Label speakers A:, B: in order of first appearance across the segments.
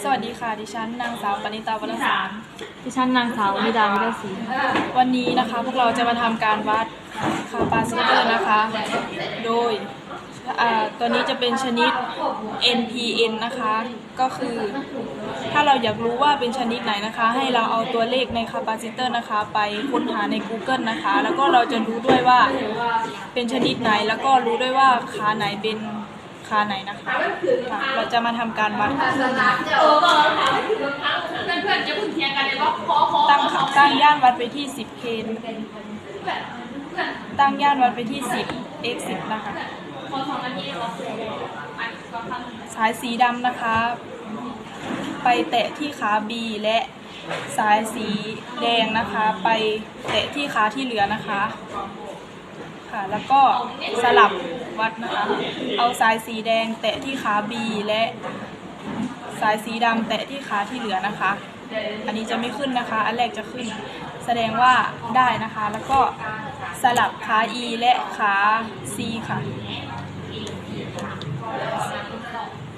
A: สวัสดีค่ะ ดิฉันนางสาวปณิตาวรสาร
B: ดิฉันนางสาวนิดามิดาศรี
A: วันนี้นะคะพวกเราจะมาทำการวัดคาปาซิเตอร์นะคะ โดยอ่าตัวนี้จะเป็นชนิด NPN นะคะ ก็คือ ถ้าเราอยากรู้ว่าเป็นชนิดไหนนะคะ ให้เราเอาตัวเลขในคาปาซิเตอร์นะคะ ไปค้นหาใน Google นะคะ แล้วก็เราจะรู้ด้วยว่าเป็นชนิดไหน แล้วก็รู้ด้วยว่าขาไหนเป็น ขาไหนนะคะค่ะเราจะมาทำการวัด
C: เพื่เพื่อนจะพึ่งเทียงกันเลยว่าขอขอ
A: ตั้งตั้งย่านวัดไปที่ 10เคนตั้งย่านวัดไปที่ 10 x 10นะคะ
C: สาทีขออันก็ทำ
A: สายสีดำนะคะ ไปแตะที่ขา B และสายสีแดงนะคะ ไปแตะที่ขาที่เหลือนะคะ ค่ะ แล้วก็สลับวัดนะคะ เอาสายสีแดงแตะที่ขา B และสายสีดำแตะที่ขาที่เหลือนะคะ อันนี้จะไม่ขึ้นนะคะ อันแรกจะขึ้น แสดงว่าได้นะคะ แล้วก็สลับขา E และขา C ค่ะ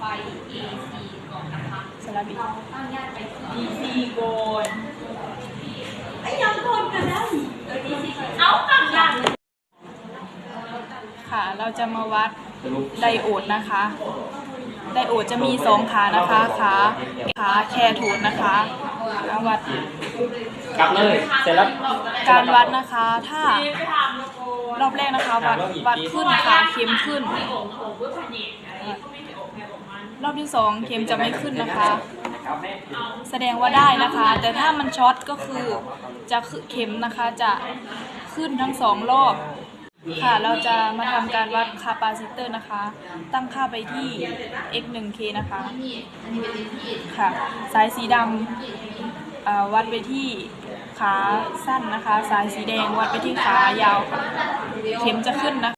C: ไป AC ก่อนนะคะ
A: สลับอีก
C: ตั้งญาติไป
A: DC โกน
C: ไอ้ยังโดนกัน
A: ค่ะ เราจะมาวัดไดโอดนะคะ ไดโอดจะมีสองขานะคะขาขาแคโทดนะคะแล้ววัด
D: กลับเลยเสร็จแล้ว
A: การวัดนะคะถ้ารอบแรกนะคะวัดวัดขึ้นค่ะเข็มขึ้น รอบที่สองเข็มจะไม่ขึ้นนะคะ แสดงว่าได้นะคะ แต่ถ้ามันช็อตก็คือจะขึ้นเข็มนะคะจะขึ้นทั้งสองรอบ ค่ะ เราจะมาทำการวัดคาปาซิเตอร์นะคะ ตั้งค่าไปที่ x 1 k นะคะ ค่ะ สายสีดำวัดไปที่ขาสั้นนะคะ สายสีแดงวัดไปที่ขายาวค่ะ เข็มจะขึ้นนะคะ